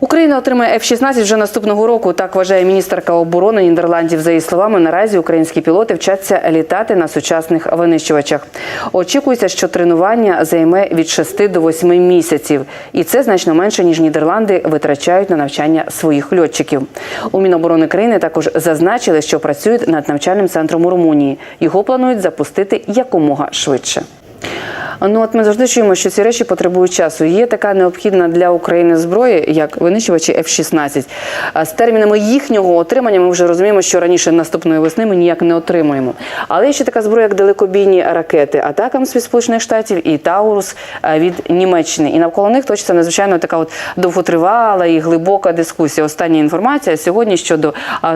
Україна отримає F-16 вже наступного року. Так вважає міністерка оборони Нідерландів. За її словами, наразі українські пілоти вчаться літати на сучасних винищувачах. Очікується, що тренування займе від 6 до 8 місяців, і це значно менше ніж Нідерланди витрачають на навчання своїх льотчиків. У Міноборони країни також зазначили, що працюють над навчальним центром у Румунії. Його планують запустити якомога швидше. Ну от ми завжди чуємо, що ці речі потребують часу. Є така необхідна для України зброя, як винищувачі F-16. З термінами їхнього отримання ми вже розуміємо, що раніше наступної весни ми ніяк не отримуємо. Але є ще така зброя, як далекобійні ракети Атакамс від Сполучених Штатів і Таурус від Німеччини. І навколо них точиться надзвичайно така от довготривала і глибока дискусія. Остання інформація сьогодні щодо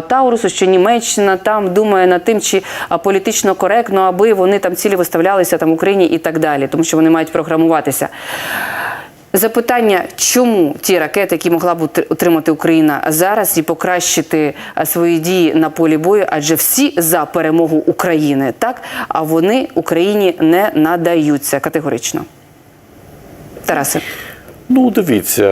Таурусу, що Німеччина там думає над тим, чи політично коректно, аби вони там цілі виставлялися там Україні і так далі, тому що вони мають програмуватися. Запитання, чому ті ракети, які могла б отримати Україна зараз і покращити свої дії на полі бою, адже всі за перемогу України, так а вони Україні не надаються категорично. Тарасе. Ну, дивіться,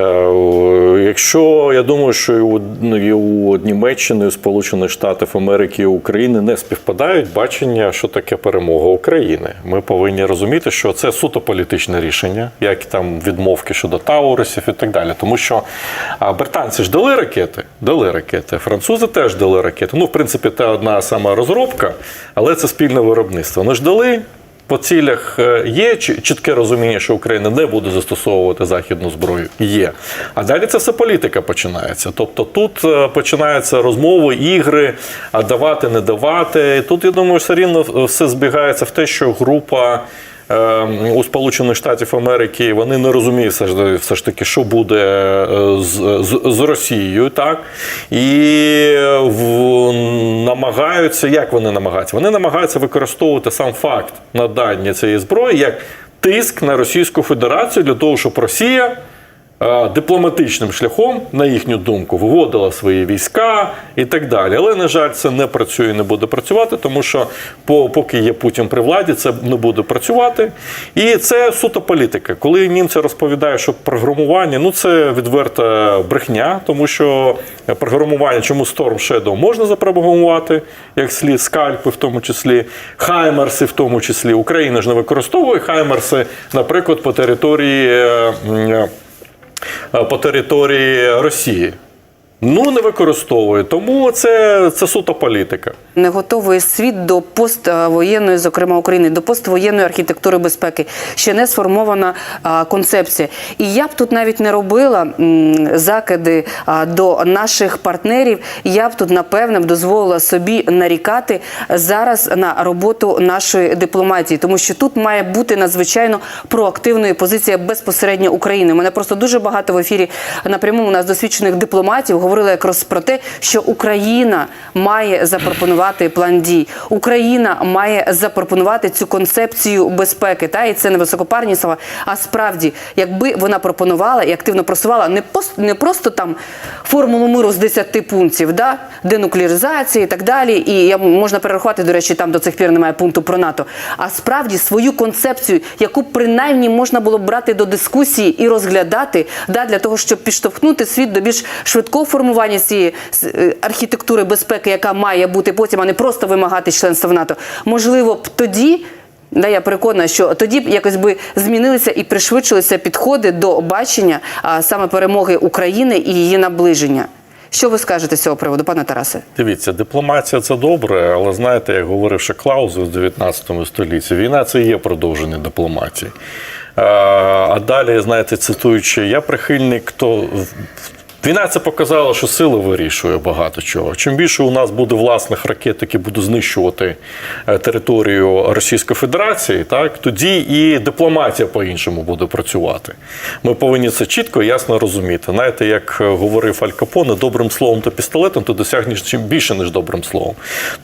якщо я думаю, що і у, ну, і у Німеччини, і у Сполучених Штатів Америки і України не співпадають бачення, що таке перемога України. Ми повинні розуміти, що це суто політичне рішення, як там відмовки щодо Таурусів і так далі. Тому що британці ж дали ракети, дали ракети, французи теж дали ракети. Ну, в принципі, це одна сама розробка, але це спільне виробництво. Вони ж дали. По цілях е, є чітке розуміння, що Україна не буде застосовувати західну зброю. Є. А далі це все політика починається. Тобто тут е, починаються розмови, ігри, а давати, не давати. Тут я думаю, все рівно все збігається в те, що група. Е, У Сполучених Штатів Америки вони не розуміють все ж, все ж таки, що буде е, з, з, з Росією, так і в, намагаються, як вони намагаються? Вони намагаються використовувати сам факт надання цієї зброї як тиск на Російську Федерацію для того, щоб Росія дипломатичним шляхом, на їхню думку, виводила свої війська і так далі. Але, на жаль, це не працює і не буде працювати, тому що по- поки є Путін при владі, це не буде працювати. І це суто політика. Коли німці розповідають, що програмування, ну це відверта брехня, тому що програмування, чому Storm Shadow можна запрограмувати, як слід, скальпи в тому числі, хаймерси в тому числі. Україна ж не використовує хаймерси, наприклад, по території. Е, по території Росії. Ну, не використовує. Тому це, це суто політика. Не готовий світ до поствоєнної, зокрема України, до поствоєнної архітектури безпеки. Ще не сформована концепція. І я б тут навіть не робила закиди до наших партнерів. Я б тут напевне дозволила собі нарікати зараз на роботу нашої дипломатії, тому що тут має бути надзвичайно проактивною позиція безпосередньо України. Мене просто дуже багато в ефірі напряму у нас досвідчених дипломатів говорили якраз про те, що Україна має запропонувати план дій. Україна має запропонувати цю концепцію безпеки. Та і це не високопарні слова. А справді, якби вона пропонувала і активно просувала не пос- не просто там формулу миру з 10 пунктів, да денуклеаризації і так далі. І я можна перерахувати, до речі, там до цих пір немає пункту про НАТО. А справді свою концепцію, яку принаймні можна було б брати до дискусії і розглядати, да, для того, щоб підштовхнути світ до більш швидкого формування цієї е, архітектури безпеки, яка має бути потім, а не просто вимагати членства в НАТО. Можливо, б тоді. Да, я переконана, що тоді б якось би змінилися і пришвидшилися підходи до бачення а, саме перемоги України і її наближення. Що ви скажете з цього приводу, пане Тарасе? Дивіться, дипломатія це добре, але знаєте, як говорив ще Клаузес в 19 столітті, війна це є продовження дипломатії. А, далі, знаєте, цитуючи, я прихильник, то Війна це показала, що сила вирішує багато чого. Чим більше у нас буде власних ракет, які будуть знищувати е, територію Російської Федерації, так тоді і дипломатія по-іншому буде працювати. Ми повинні це чітко і ясно розуміти. Знаєте, як е, говорив Аль Капоне, добрим словом та пістолетом ти досягнеш чим більше, ніж добрим словом.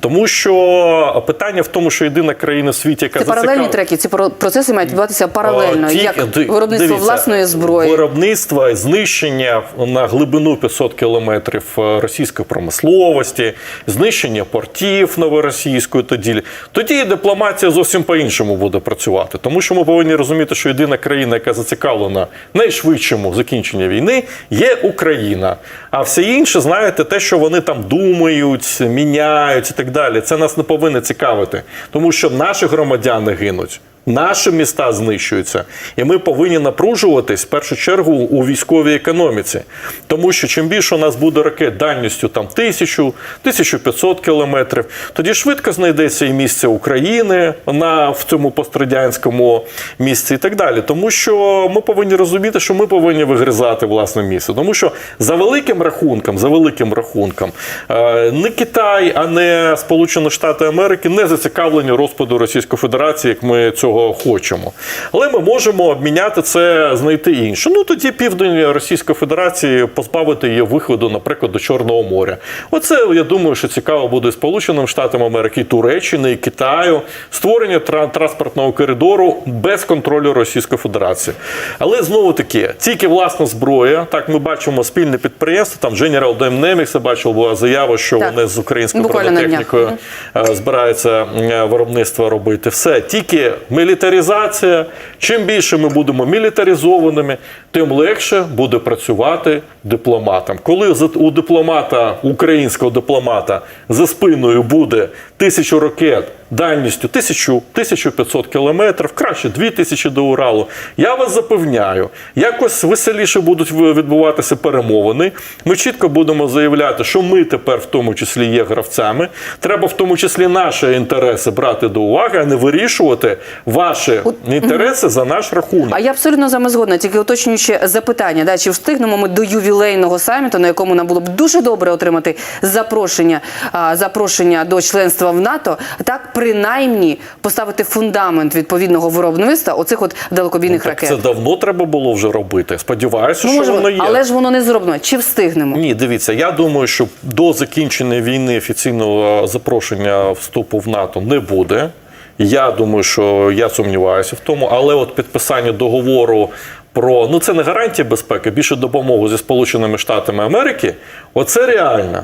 Тому що питання в тому, що єдина країна в світі, яка Це паралельні зацікав- треки. Ці процеси мають відбуватися паралельно, ті- як ди- виробництво дивіться, власної зброї. Виробництво, знищення на глибокій глибину 500 кілометрів е, російської промисловості, знищення портів новоросійської. Тоді тоді дипломатія зовсім по-іншому буде працювати, тому що ми повинні розуміти, що єдина країна, яка зацікавлена найшвидшому закінченні війни, є Україна. А все інше, знаєте, те, що вони там думають, міняють і так далі, це нас не повинно цікавити, тому що наші громадяни гинуть. Наші міста знищуються, і ми повинні напружуватись в першу чергу у військовій економіці. Тому що чим більше у нас буде ракет дальністю там 1000, 1500 кілометрів, тоді швидко знайдеться і місце України на в цьому пострадянському місці, і так далі. Тому що ми повинні розуміти, що ми повинні вигризати власне місце. Тому що за великим рахунком, за великим рахунком, е, не Китай, а не Сполучені Штати Америки не зацікавлені розпаду Російської Федерації, як ми цього хочемо. Але ми можемо обміняти це, знайти інше. Ну тоді південь Російської Федерації позбавити її виходу, наприклад, до Чорного моря. Оце я думаю, що цікаво буде і Сполученим Штатам Америки, і Туреччини, і Китаю, створення транспортного коридору без контролю Російської Федерації. Але знову таки, тільки власна зброя. Так, ми бачимо спільне підприємство. Там General Dynamics, я бачив, була заява, що Так. вони з українською бронетехнікою е, збираються е, виробництво робити. Все тільки мілітаризація. Чим більше ми будемо мілітаризованими, тим легше буде працювати дипломатам. Коли у дипломата, українського дипломата, за спиною буде тисячу ракет дальністю 1000, 1500 кілометрів, краще 2000 до Уралу. Я вас запевняю, якось веселіше будуть відбуватися перемовини. Ми чітко будемо заявляти, що ми тепер в тому числі є гравцями. Треба в тому числі наші інтереси брати до уваги, а не вирішувати ваші інтереси за наш рахунок. А я абсолютно з вами згодна, тільки уточнюючи запитання, да, чи встигнемо ми до ювілейного саміту, на якому нам було б дуже добре отримати запрошення, запрошення до членства в НАТО, так принаймні поставити фундамент відповідного виробництва оцих от далекобійних Так ракет. це давно треба було вже робити. Сподіваюся, Ну, що воно є. але ж воно не зроблено. Чи встигнемо? Ні, дивіться, я думаю, що до закінчення війни офіційного е, запрошення вступу в НАТО не буде. Я думаю, що я сумніваюся в тому, але от підписання договору про ну це не гарантія безпеки, більше допомогу зі Сполученими Штатами Америки. Оце реально.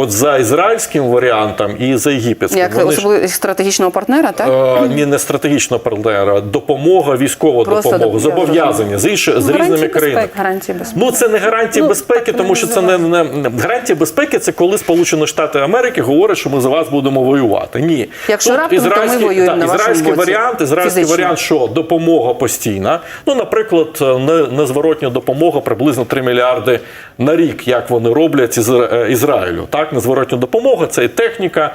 От за ізраїльським варіантом і за єгипетським. Як Вони ж- стратегічного партнера, так? Е, Ні, не стратегічного партнера, допомога, військова Просто допомога, зобов'язання з інші з різними країнами. гарантії безпеки. Ну це не гарантія Ну, безпеки, тому що це не, не гарантія безпеки. Це коли Сполучені Штати Америки говорять, що ми за вас будемо воювати. Ні, Якщо раптом, то ми воюємо на вашому ізраїльський боці варіант, ізраїльський фізично. варіант, що допомога постійна. Ну, наприклад, не- незворотня допомога приблизно 3 мільярди на рік, як вони роблять із е, Ізраїлю. Так, незворотня допомога це і техніка.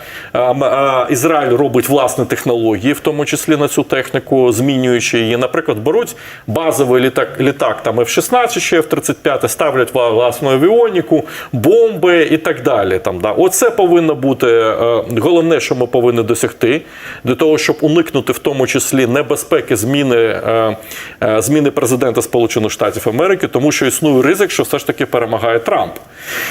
Ізраїль робить власні технології, в тому числі на цю техніку, змінюючи її. Наприклад, беруть базовий літак, літак там F-16 чи F-35, ставлять власну авіоніку, бомби і так далі. Там, да. Оце повинно бути е, головне, що ми повинні досягти, для того, щоб уникнути в тому числі небезпеки зміни, е, е, зміни президента Сполучених Штатів Америки, тому що існує ризик, що все ж таки перемагає Трамп.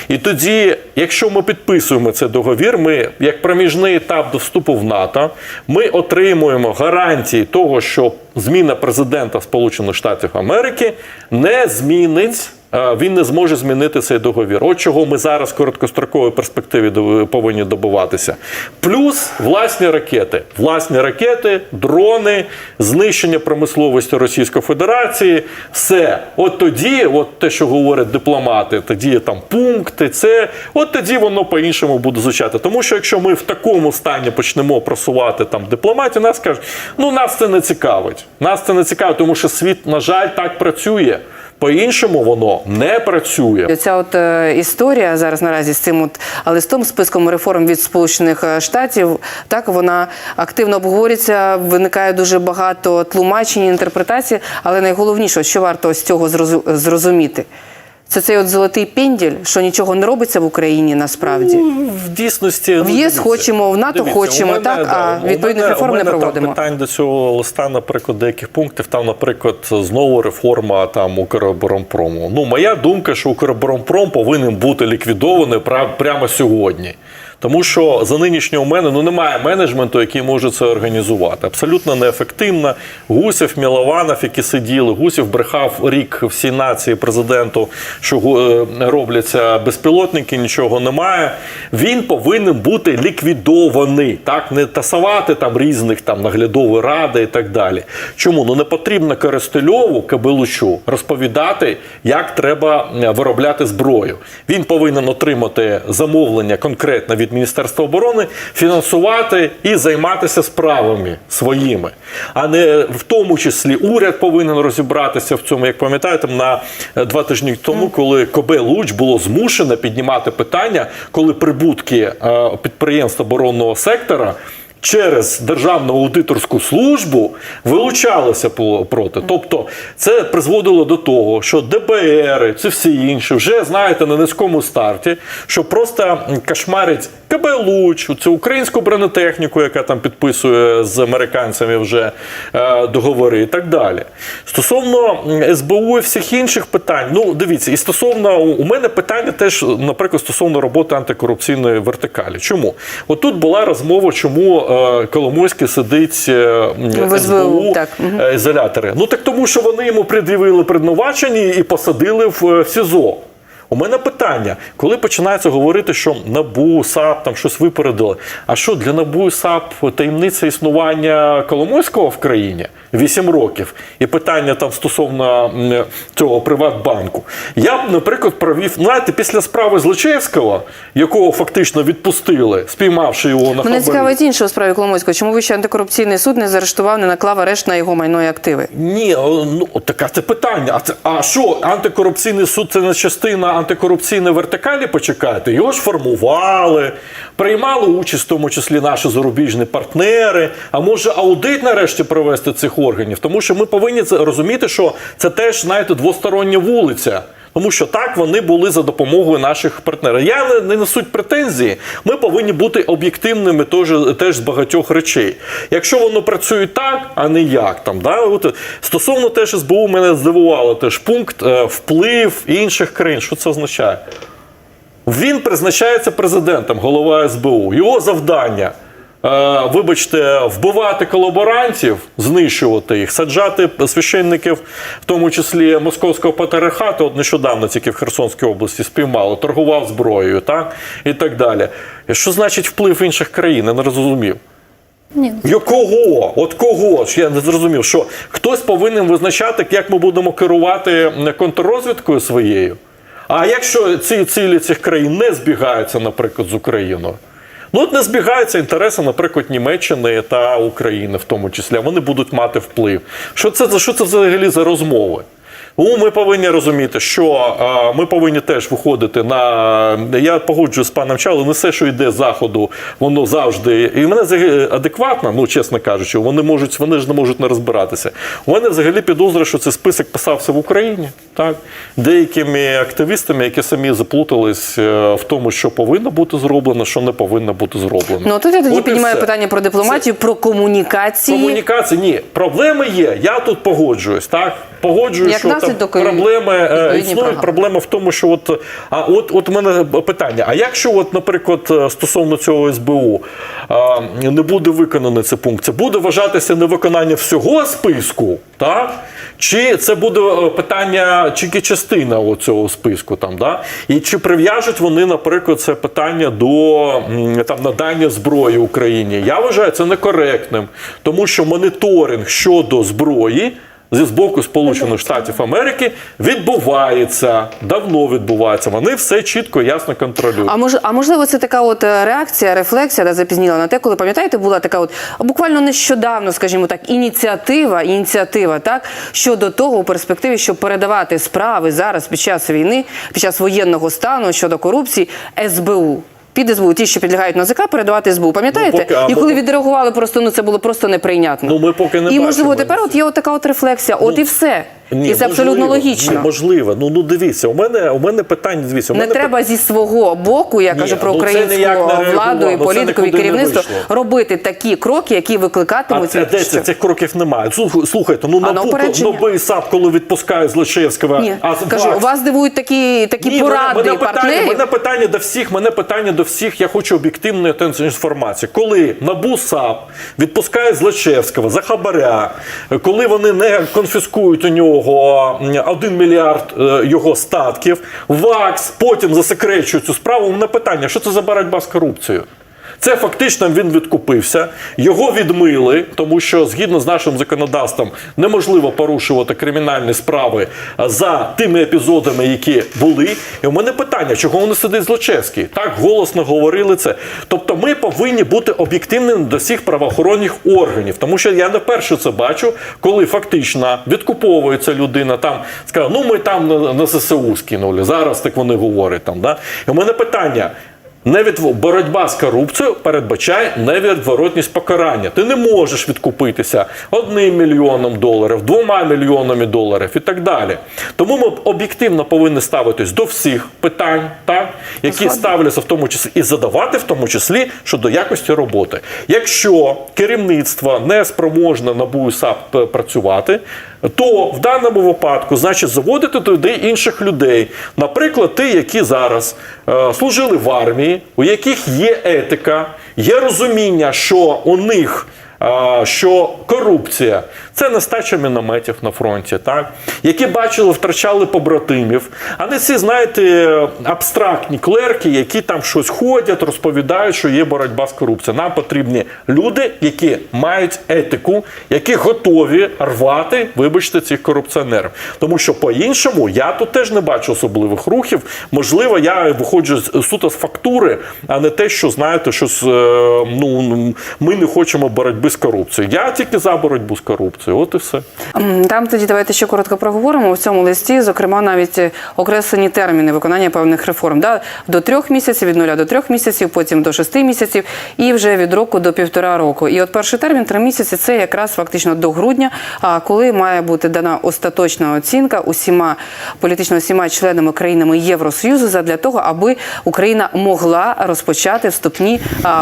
І тоді, якщо ми підписуємо цей договір, ми як проміжний етап до вступу в НАТО, ми отримуємо гарантії того, що зміна президента Сполучених Штатів Америки не змінить. Е, Він не зможе змінити цей договір. От чого ми зараз в короткостроковій перспективі повинні добиватися. Плюс власні ракети, власні ракети, дрони, знищення промисловості Російської Федерації. Все, от тоді, от те, що говорять дипломати, тоді там пункти, це от тоді воно по-іншому буде звучати. Тому що якщо ми в такому стані почнемо просувати там дипломатію, нас кажуть, ну нас це не цікавить. Нас це не цікавить, тому що світ, на жаль, так працює. По-іншому воно не працює. Ця от е, історія зараз наразі з цим от листом списком реформ від Сполучених е, Штатів, так вона активно обговорюється. Виникає дуже багато тлумачень, інтерпретацій, але найголовніше, що варто з цього зрозуміти. Це цей от золотий пенділь, що нічого не робиться в Україні насправді. В дійсності В ну, ЄС дивіться, хочемо, в НАТО дивіться, хочемо, мене, так, а відповідних реформ у не проводимо. Там питань до цього листа, наприклад, деяких пунктів. Там, наприклад, знову реформа там Укроборонпрому. Ну, моя думка, що Укроборонпром повинен бути ліквідований прямо сьогодні. Тому що за нинішнього мене ну немає менеджменту, який може це організувати. Абсолютно неефективно. Гусів, Мілованов, які сиділи, Гусів брехав рік всій нації президенту, що е, робляться безпілотники, нічого немає. Він повинен бути ліквідований, так не тасувати там різних там наглядові ради і так далі. Чому ну не потрібно Коростельову Кабелучу розповідати, як треба е, виробляти зброю. Він повинен отримати замовлення конкретно від Міністерства оборони, фінансувати і займатися справами своїми, а не в тому числі уряд повинен розібратися в цьому. Як пам'ятаєте, на е, два тижні тому, коли Кобе Луч було змушено піднімати питання, коли прибутки е, підприємств оборонного сектора. Через державну аудиторську службу вилучалися по- проти. Тобто це призводило до того, що ДБР, це всі інші вже знаєте на низькому старті, що просто кошмарять КБ Луч, цю українську бронетехніку, яка там підписує з американцями вже е, договори і так далі. Стосовно СБУ і всіх інших питань, ну дивіться, і стосовно у мене питання теж, наприклад, стосовно роботи антикорупційної вертикалі. Чому? От була розмова, чому е, Коломойський сидить е, В СБУ, так, е, ізолятори. Ну так тому, що вони йому пред'явили предновачені і посадили в, е, в СІЗО. У мене питання, коли починається говорити, що НАБУ, САП там щось випередили. А що для НАБУ і САП таємниця існування Коломойського в країні 8 років? І питання там стосовно цього Приватбанку. Я б, наприклад, провів, знаєте, після справи Злочевського, якого фактично відпустили, спіймавши його на Мене цікавить інше у справі Коломойського. Чому Вищий антикорупційний суд не заарештував, не наклав арешт на його майно і активи? Ні, ну таке це питання. А це а що антикорупційний суд це не частина антикорупційної вертикалі? Почекайте, його ж формували, приймали участь, в тому числі наші зарубіжні партнери. А може аудит нарешті провести цих органів? Тому що ми повинні розуміти, що це теж знаєте двостороння вулиця. Тому що так вони були за допомогою наших партнерів. Я не, не несуть претензії. Ми повинні бути об'єктивними теж, теж з багатьох речей. Якщо воно працює так, а не як там. Да? От, стосовно теж СБУ, мене здивувало теж пункт е, вплив інших країн. Що це означає? Він призначається президентом, голова СБУ. Його завдання. Е, Вибачте, вбивати колаборантів, знищувати їх, саджати священників, в тому числі московського патріархату, от нещодавно тільки в Херсонській області спіймали, торгував зброєю, так і так далі. Що значить вплив інших країн? Я не розумів. Ні, кого? От кого? Я не зрозумів, що хтось повинен визначати, як ми будемо керувати контррозвідкою своєю. А якщо ці цілі цих країн не збігаються, наприклад, з Україною? Ну, не збігаються інтереси, наприклад, Німеччини та України, в тому числі, вони будуть мати вплив. Що це, що це взагалі за розмови? Тому ми повинні розуміти, що ми повинні теж виходити на. Я погоджуюсь з паном Чалом, не все, що йде з заходу, воно завжди. І мене адекватно, ну чесно кажучи, вони можуть, вони ж не можуть не розбиратися. У мене взагалі підозра, що цей список писався в Україні, так деякими активістами, які самі заплутались е, в тому, що повинно бути зроблено, що не повинно бути зроблено. Ну тут я тоді От піднімаю питання про дипломатію, про комунікації. Комунікації ні, проблеми є. Я тут погоджуюсь. Так погоджуюсь, що наслідок проблеми е, програми. Проблема в тому, що от а от, от у мене питання: а якщо, от, наприклад, е, стосовно цього СБУ а, не буде виконаний цей пункт, це буде вважатися невиконання всього списку, так? Чи це буде е, питання тільки частина цього списку там, да? І чи прив'яжуть вони, наприклад, це питання до там надання зброї Україні? Я вважаю це некоректним, тому що моніторинг щодо зброї. Зі з боку Сполучених Штатів Америки відбувається, давно відбувається. Вони все чітко, ясно контролюють. А може, а можливо, це така от е, реакція, рефлексія да, запізніла на те, коли пам'ятаєте, була така от буквально нещодавно, скажімо так, ініціатива, ініціатива, так щодо того у перспективі, щоб передавати справи зараз під час війни, під час воєнного стану щодо корупції СБУ. Під СБУ, ті, що підлягають НАЗК, передавати СБУ. Пам'ятаєте? Ну, поки- а і коли відреагували, просто ну це було просто неприйнятно. Ну, ми поки не і можливо тепер от є от така от рефлексія. От і все. і це абсолютно логічно. Ні, можливо. Ну, ну дивіться, у мене, у мене питання, дивіться, у Не мене треба зі свого боку, я Ні, кажу про ну українську не владу і ну політику і керівництво робити такі кроки, які А викликатимуть це де? Цих кроків немає. Слухайте, ну А на на? НАБУ і САП, коли відпускають Злочевського, Ні, а кажу, вас дивують такі такі Ні, поради мене, мене питання, мене питання до всіх, мене питання до до всіх, я хочу об'єктивної інформації. Коли НАБУ САП відпускає Злочевського за хабаря, коли вони не конфіскують у нього 1 мільярд е, його статків, ВАКС потім засекречує цю справу. У мене питання, що це за боротьба з корупцією? Це фактично він відкупився, його відмили, тому що згідно з нашим законодавством неможливо порушувати кримінальні справи за тими епізодами, які були. І у мене питання, чого вони сидить Злочевський? Так голосно говорили це. Тобто, ми повинні бути об'єктивними до всіх правоохоронних органів, тому що я не вперше це бачу, коли фактично відкуповується людина, там сказав, ну ми там на, на ЗСУ скинули. Зараз так вони говорять там. Да? І у мене питання. Невід... боротьба з корупцією передбачає невідворотність покарання. Ти не можеш відкупитися одним мільйоном доларів, двома мільйонами доларів і так далі. Тому ми об'єктивно повинні ставитись до всіх питань, так, які ставляться в тому числі і задавати в тому числі щодо якості роботи. Якщо керівництво не спроможне на БУСАП п- працювати, то в даному випадку значить заводити туди інших людей, наприклад, ті, які зараз е, служили в армії, у яких є етика, є розуміння, що у них. Що корупція це нестача мінометів на фронті, так які бачили, втрачали побратимів, а не ці, знаєте, абстрактні клерки, які там щось ходять, розповідають, що є боротьба з корупцією. Нам потрібні люди, які мають етику, які готові рвати, вибачте, цих корупціонерів. Тому що по-іншому я тут теж не бачу особливих рухів. Можливо, я виходжу з- суто з фактури, а не те, що знаєте, що е, ну ми не хочемо боротьби з корупцією. Я тільки за боротьбу з корупцією. От і все. Там тоді давайте ще коротко проговоримо. У цьому листі, зокрема, навіть е, окреслені терміни виконання певних реформ. Да? До трьох місяців, від нуля до трьох місяців, потім до шести місяців, і вже від року до півтора року. І от перший термін три місяці це якраз фактично до грудня, а коли має бути дана остаточна оцінка усіма політично усіма членами країнами Євросоюзу задля того, аби Україна могла розпочати вступні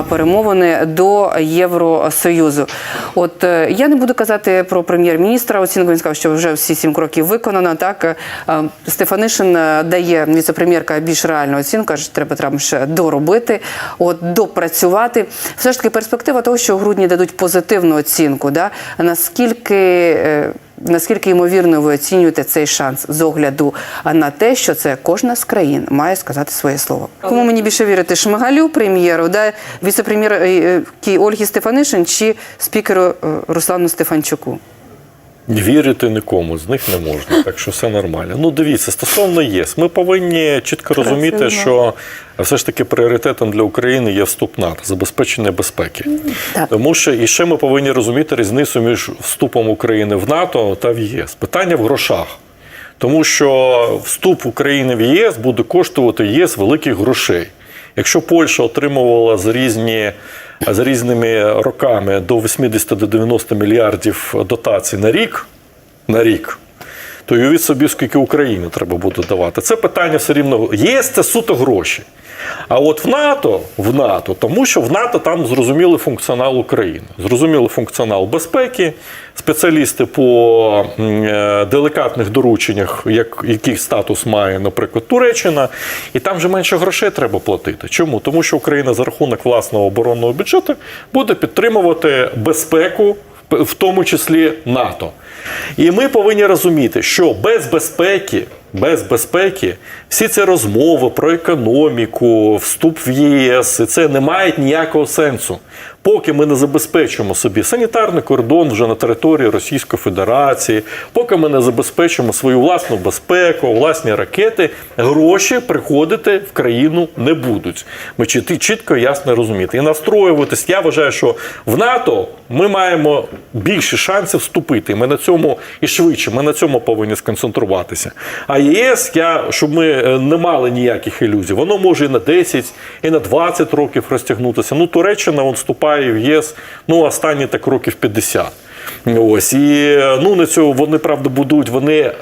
перемовини до Євросоюзу. От е, я не буду казати про прем'єр-міністра. Оцінку він сказав, що вже всі сім кроків виконано. Так Е, е, Стефанишин дає дає віцепрем'єрка більш реальну оцінку, каже, що треба там ще доробити, от допрацювати. Все ж таки, перспектива того, що в грудні дадуть позитивну оцінку. Да? Наскільки е, Наскільки ймовірно ви оцінюєте цей шанс з огляду на те, що це кожна з країн має сказати своє слово? Кому мені більше вірити? Шмигалю, прем'єру, да, віце-прем'єр Ольгі Стефанишин чи спікеру е, Руслану Стефанчуку? Вірити нікому з них не можна, так що все нормально. Ну дивіться, стосовно ЄС, ми повинні чітко розуміти, Красиво. що все ж таки пріоритетом для України є вступ НАТО, забезпечення безпеки. Так. Тому що і ще ми повинні розуміти різницю між вступом України в НАТО та в ЄС. Питання в грошах. Тому що вступ України в ЄС буде коштувати ЄС великих грошей. Якщо Польща отримувала з різні З різними роками до 80 до 90 мільярдів дотацій на рік, на рік, то уявіть собі, скільки Україні треба буде давати. Це питання все рівно. є, це суто гроші. А от в НАТО, в НАТО, тому що в НАТО там зрозумілий функціонал України, зрозумілий функціонал безпеки, спеціалісти по е, делікатних дорученнях, як, який статус має, наприклад, Туреччина, і там вже менше грошей треба платити. Чому? Тому що Україна за рахунок власного оборонного бюджету буде підтримувати безпеку в тому числі НАТО. І ми повинні розуміти, що без безпеки, без безпеки всі ці розмови про економіку, вступ в ЄС, і це не мають ніякого сенсу. Поки ми не забезпечимо собі санітарний кордон вже на території Російської Федерації, поки ми не забезпечимо свою власну безпеку, власні ракети, гроші приходити в країну не будуть. Ми чіт- чітко ясно розуміти. І настроюватись, я вважаю, що в НАТО ми маємо більше шансів вступити. Ми на цьому і швидше, ми на цьому повинні сконцентруватися. А ЄС, я, щоб ми е, не мали ніяких ілюзій, воно може і на 10, і на 20 років розтягнутися. Ну, Туреччина вступає в ЄС ну, останні так років 50. Ось і ну на цього вони правда будують. Вони е,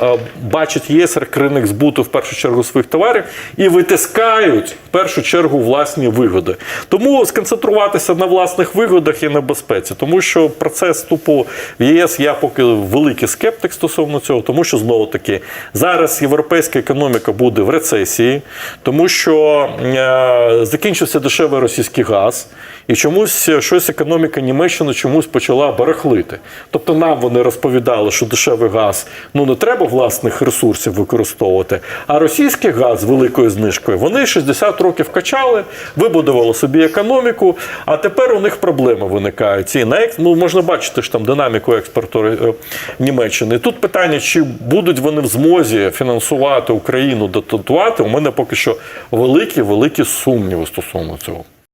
бачать ЄС як ринок збуту в першу чергу своїх товарів і витискають в першу чергу власні вигоди. Тому сконцентруватися на власних вигодах є небезпеці, тому що процес вступу в ЄС я поки великий скептик стосовно цього, тому що знову таки зараз європейська економіка буде в рецесії, тому що е, закінчився дешевий російський газ, і чомусь щось економіка Німеччини чомусь почала барахлити. Тобто нам вони розповідали, що дешевий газ ну не треба власних ресурсів використовувати. А російський газ з великою знижкою вони 60 років качали, вибудували собі економіку. А тепер у них проблеми виникають. Ці на ну, можна бачити ж там динаміку експорту е, Німеччини. І Тут питання, чи будуть вони в змозі фінансувати Україну, дотувати, у мене поки що великі великі сумніви стосовно цього.